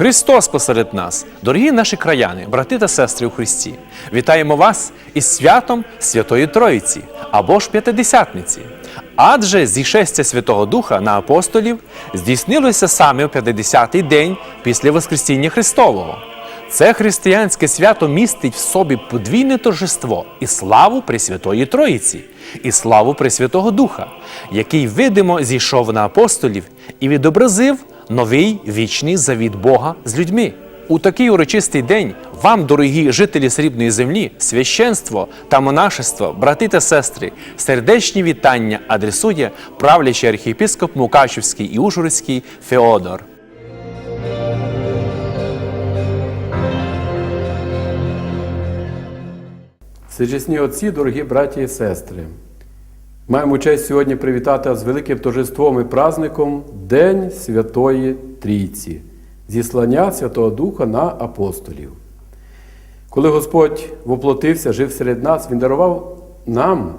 Христос посеред нас, дорогі наші краяни, брати та сестри у Христі, вітаємо вас із святом Святої Троїці або ж П'ятидесятниці. Адже зішестя Святого Духа на апостолів здійснилося саме у 50-й день після Воскресіння Христового. Це християнське свято містить в собі подвійне торжество і славу Пресвятої Троїці, і славу Пресвятого Духа, який видимо зійшов на апостолів і відобразив новий вічний завіт Бога з людьми. У такий урочистий день вам, дорогі жителі срібної землі, священство та монашество, брати та сестри, сердечні вітання адресує правлячий архієпископ Мукачівський і Ужгородський Феодор. Всечесні отці, дорогі браті і сестри, маємо честь сьогодні привітати з великим торжеством і праздником День Святої Трійці, зіслання Святого Духа на апостолів. Коли Господь воплотився, жив серед нас, Він дарував нам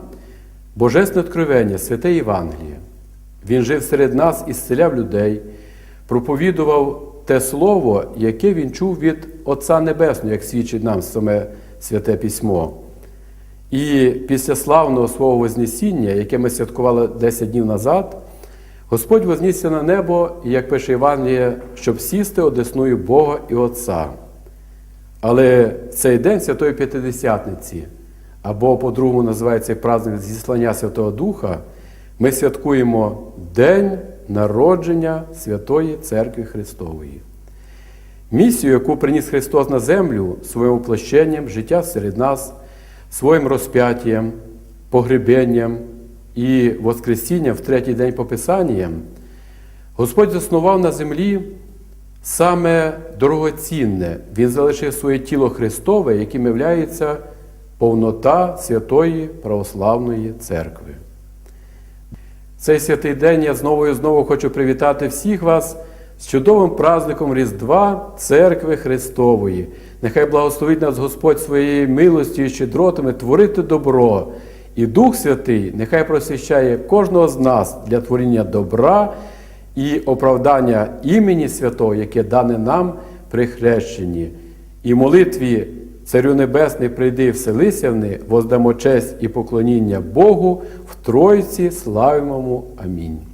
Божественне откровення, святе Євангеліє. Він жив серед нас і зціляв людей, проповідував те слово, яке він чув від Отця Небесного, як свідчить нам саме Святе Письмо. І після славного свого Вознесіння, яке ми святкували 10 днів назад, Господь вознісся на небо, і, як пише Євангеліє, щоб сісти одесною Бога і Отця. Але цей день Святої П'ятидесятниці, або по-другому називається праздник зіслання Святого Духа, ми святкуємо День народження Святої Церкви Христової. Місію, яку приніс Христос на землю своїм воплощенням, життя серед нас, своїм розп'яттям, погребенням і Воскресінням в третій день Пописанням, Господь заснував на землі саме дорогоцінне. Він залишив своє тіло Христове, яким є повнота Святої Православної Церкви. Цей святий день я знову і знову хочу привітати всіх вас з чудовим праздником Різдва Церкви Христової. Нехай благословить нас Господь своєю милостю і щедротами творити добро. І Дух Святий нехай просвіщає кожного з нас для творіння добра і оправдання імені Святого, яке дане нам при хрещенні. І молитві Царю Небесний прийди вселися в них, воздамо честь і поклоніння Богу в Тройці славимому. Амінь.